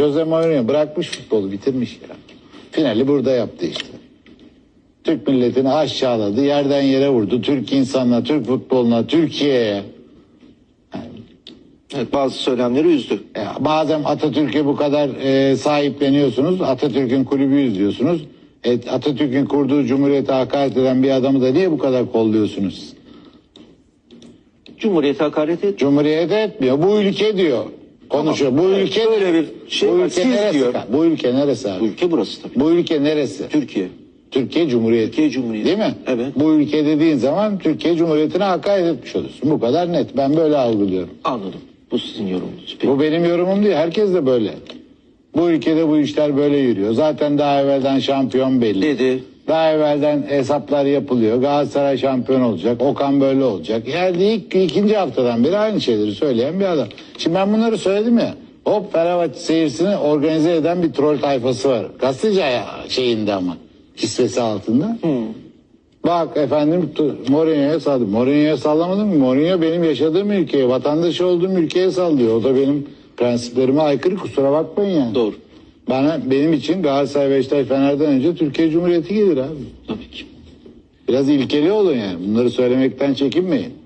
Jose Mourinho bırakmış futbolu bitirmiş ya. Finali burada yaptı işte. Türk milletini aşağıladı, yerden yere vurdu. Türk insanına, Türk futboluna, Türkiye'ye. Evet, bazı söylemleri üzdü. Ya Madem Atatürk'e bu kadar e, sahipleniyorsunuz, Atatürk'ün kulübü diyorsunuz. E, Atatürk'ün kurduğu cumhuriyete hakaret eden bir adamı da niye bu kadar kolluyorsunuz? Cumhuriyete hakaret et. Cumhuriyet etmiyor. Bu ülke diyor. Konuşuyor. Bu ülke böyle bir şey bu var. ülke Siz neresi? diyor. Bu ülke neresi abi? Bu ülke burası tabii. Bu ülke neresi? Türkiye. Türkiye Cumhuriyeti. Türkiye Cumhuriyeti. Değil mi? Evet. Bu ülke dediğin zaman Türkiye Cumhuriyeti'ne hakaret etmiş olursun. Bu kadar net. Ben böyle algılıyorum. Anladım. Bu sizin yorumunuz. Peki. Bu benim yorumum değil. Herkes de böyle. Bu ülkede bu işler böyle yürüyor. Zaten daha evvelden şampiyon belli. Dedi. Daha evvelden hesaplar yapılıyor. Galatasaray şampiyon olacak. Okan böyle olacak. Yani ilk, ikinci haftadan beri aynı şeyleri söyleyen bir adam. Şimdi ben bunları söyledim ya. Hop Fenerbahçe seyircisini organize eden bir troll tayfası var. Gazeteci şeyinde ama. Kisvesi altında. Bak efendim Mourinho'ya salladım. Mourinho'ya sallamadım mı? Mourinho benim yaşadığım ülkeye, vatandaşı olduğum ülkeye sallıyor. O da benim prensiplerime aykırı kusura bakmayın yani. Doğru. Bana benim için Galatasaray Beşiktaş Fener'den önce Türkiye Cumhuriyeti gelir abi. Tabii ki. Biraz ilkeli olun yani. Bunları söylemekten çekinmeyin.